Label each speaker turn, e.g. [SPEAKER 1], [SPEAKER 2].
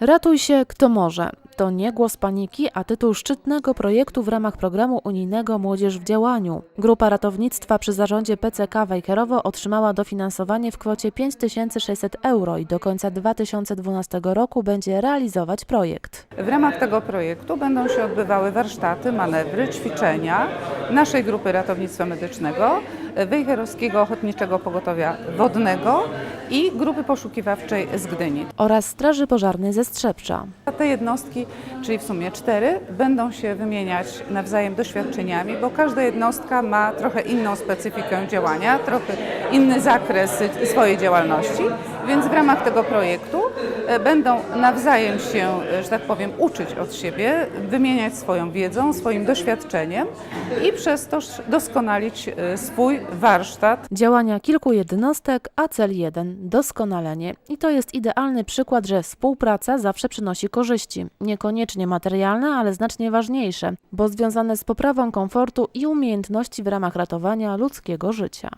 [SPEAKER 1] Ratuj się, kto może. To nie głos paniki, a tytuł szczytnego projektu w ramach programu unijnego Młodzież w działaniu. Grupa ratownictwa przy zarządzie PCK Wejherowo otrzymała dofinansowanie w kwocie 5600 euro i do końca 2012 roku będzie realizować projekt.
[SPEAKER 2] W ramach tego projektu będą się odbywały warsztaty, manewry, ćwiczenia naszej grupy ratownictwa medycznego, Wejherowskiego Ochotniczego Pogotowia Wodnego i grupy poszukiwawczej z Gdyni.
[SPEAKER 1] Oraz Straży Pożarnej ze Strzepcza.
[SPEAKER 2] A te jednostki, czyli w sumie cztery, będą się wymieniać nawzajem doświadczeniami, bo każda jednostka ma trochę inną specyfikę działania, trochę inny zakres swojej działalności, więc w ramach tego projektu e, będą nawzajem się, e, że tak powiem, uczyć od siebie, wymieniać swoją wiedzą, swoim doświadczeniem i przez to doskonalić e, swój warsztat
[SPEAKER 1] Działania kilku jednostek, a cel jeden doskonalenie. I to jest idealny przykład, że współpraca zawsze przynosi korzyści. Niekoniecznie materialne, ale znacznie ważniejsze, bo związane z poprawą komfortu i umiejętności w ramach ratowania ludzkiego życia.